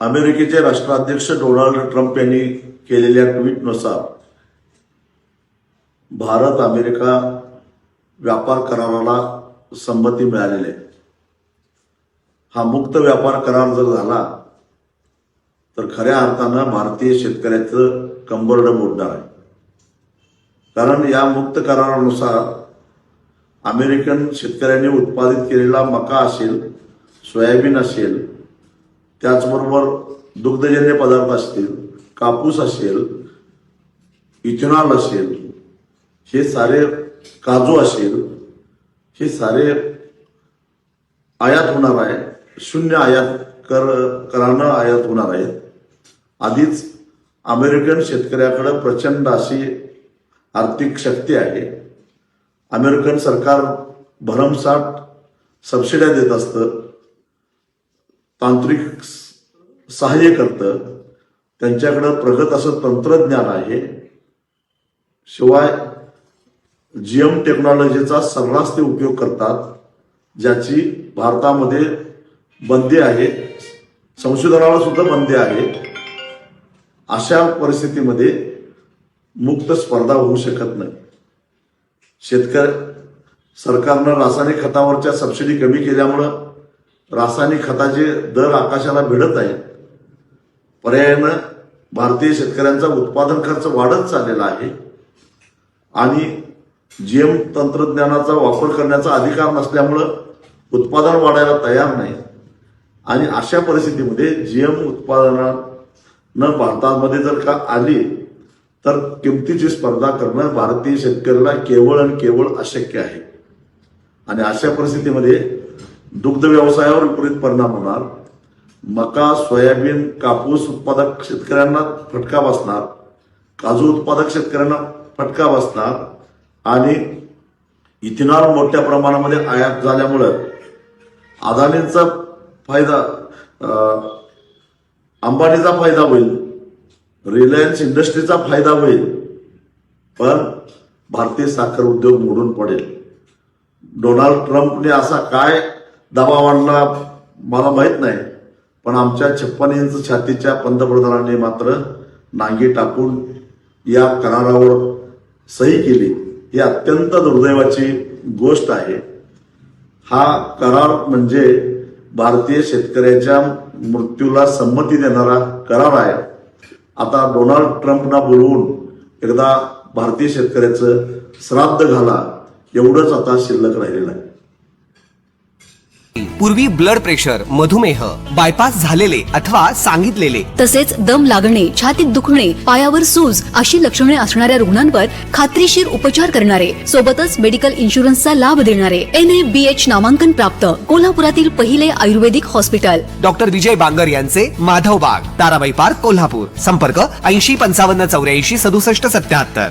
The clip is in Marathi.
अमेरिकेचे राष्ट्राध्यक्ष डोनाल्ड ट्रम्प यांनी केलेल्या ट्विटनुसार भारत अमेरिका व्यापार कराराला संमती मिळालेली आहे. हा मुक्त व्यापार करार जर झाला तर खऱ्या अर्थानं भारतीय शेतकऱ्याचं कंबरड मोडणार आहे. कारण या मुक्त करारानुसार अमेरिकन शेतकऱ्यांनी उत्पादित केलेला मका असेल सोयाबीन असेल त्याचबरोबर दुग्धजन्य पदार्थ असतील कापूस असेल इथेनॉल असेल हे सारे काजू असेल हे सारे आयात होणार आहे शून्य आयात कर करानं आयात होणार आहे. आधीच अमेरिकन शेतकऱ्याकडे प्रचंड अशी आर्थिक शक्ती आहे. अमेरिकन सरकार भरमसाठ सबसिड्या देत असतं. तांत्रिक सहाय्य करतं. त्यांच्याकडं प्रगत असं तंत्रज्ञान आहे. शिवाय जीएम टेक्नॉलॉजीचा सर्रास ते उपयोग करतात ज्याची भारतामध्ये बंदी आहे. संशोधनाला सुद्धा बंदी आहे. अशा परिस्थितीमध्ये मुक्त स्पर्धा होऊ शकत नाही. शेतकरी सरकारनं रासायनिक खतावरच्या सबसिडी कमी केल्यामुळं रासायनिक खताचे दर आकाशाला भिडत आहेत. पर्यायानं भारतीय शेतकऱ्यांचा उत्पादन खर्च वाढत चाललेला आहे आणि जीएम तंत्रज्ञानाचा वापर करण्याचा अधिकार नसल्यामुळं उत्पादन वाढायला तयार नाही. आणि अशा परिस्थितीमध्ये जीएम उत्पादनानं भारतामध्ये जर का आली तर किमतीची स्पर्धा करणं भारतीय शेतकऱ्याला केवळ आणि केवळ अशक्य आहे. आणि अशा परिस्थितीमध्ये दुग्ध व्यवसायावर विपरीत परिणाम होणार. मका सोयाबीन कापूस उत्पादक शेतकऱ्यांना फटका बसणार. काजू उत्पादक शेतकऱ्यांना फटका बसणार. आणि इथेनॉल मोठ्या प्रमाणामध्ये आयात झाल्यामुळं अदानींचा फायदा अंबानीचा फायदा होईल. रिलायन्स इंडस्ट्रीचा फायदा होईल. पण भारतीय साखर उद्योग मोडून पडेल. डोनाल्ड ट्रम्पने असा काय दबाव आणला मला माहीत नाही पण आमच्या छप्पन इंच छातीच्या पंतप्रधानांनी मात्र नांगी टाकून या करारावर सही केली. ही अत्यंत दुर्दैवाची गोष्ट आहे. हा करार म्हणजे भारतीय शेतकऱ्याच्या मृत्यूला संमती देणारा करार आहे. आता डोनाल्ड ट्रम्पना बोलवून एकदा भारतीय शेतकऱ्याचं श्राद्ध घाला एवढंच आता शिल्लक राहिलेलं आहे. पूर्वी ब्लड प्रेशर मधुमेह बायपास झालेले अथवा सांगितलेले. तसेच दम लागणे छातीत दुखणे पायावर सूज अशी लक्षणे असणाऱ्या रुग्णांवर खात्रीशीर उपचार करणारे सोबतच मेडिकल इन्शुरन्सचा लाभ देणारे एन ए बी एच नामांकन प्राप्त कोल्हापुरातील पहिले ayurvedic hospital doctor Vijay Bangar यांचे माधव बाग ताराबाई पार्क कोल्हापूर. संपर्क ऐंशी पंचावन्न चौऱ्याऐंशी सदुसष्ट सत्याहत्तर.